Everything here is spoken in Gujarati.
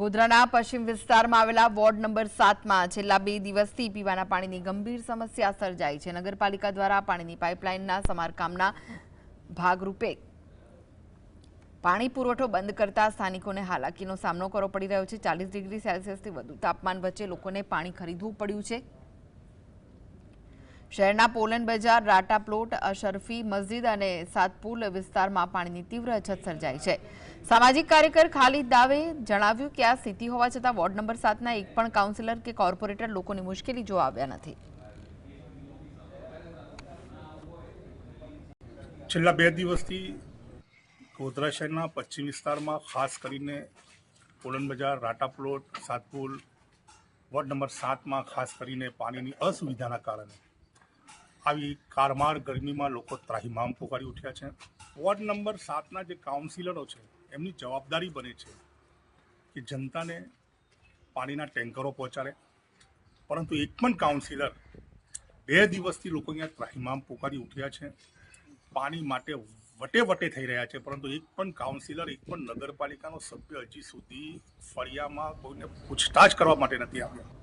ગોધરાના પશ્ચિમ વિસ્તારમાં આવેલા વોર્ડ નંબર સાતમાં છેલ્લા બે દિવસથી પીવાના પાણીની ગંભીર સમસ્યા સર્જાઈ છે. નગરપાલિકા દ્વારા પાણીની પાઇપલાઇનના સમારકામના ભાગરૂપે પાણી પુરવઠો બંધ કરતા સ્થાનિકોને હાલાકીનો સામનો કરવો પડી રહ્યો છે. ચાલીસ ડિગ્રી સેલ્સિયસથી વધુ તાપમાન વચ્ચે લોકોને પાણી ખરીદવું પડ્યું છે. શહેરના પોલન બજાર, રાટા પ્લોટ, અશરફી મસ્જિદ અને સાતપુલ વિસ્તારમાં પાણીની તીવ્ર અછત સર્જાઈ છે. સામાજિક કાર્યકર ખાલિદ દાવે જણાવ્યું કે આ સ્થિતિ હોવા છતાં વોર્ડ નંબર સાતના એક પણ કાઉન્સિલર કે કોર્પોરેટર લોકોની મુશ્કેલી જોવા આવ્યા નથી. છેલ્લા બે દિવસથી ગોધરા શહેરના પશ્ચિમ વિસ્તારમાં ખાસ કરીને Polan Bazar, Rata plot, Satpul, ward number સાતમાં ખાસ કરીને પાણીની અસુવિધાના કારણે આવી કારમાર ગરમીમાં લોકો ત્રાહિમામ પોકારી ઉઠ્યા છે. વોર્ડ નંબર સાતના જે કાઉન્સિલરો છે, એમની જવાબદારી બને છે કે જનતાને પાણીના ટેન્કરો પહોંચાડે. પરંતુ એક પણ કાઉન્સિલર બે દિવસથી લોકો અહીંયા ત્રાહિમામ પોકારી ઉઠ્યા છે. પાણી માટે વટે વટે થઈ રહ્યા છે, પરંતુ એક પણ કાઉન્સિલર, એક પણ નગરપાલિકાનો સભ્ય હજી સુધી ફળિયામાં કોઈને પૂછતાછ કરવા માટે નથી આવ્યા.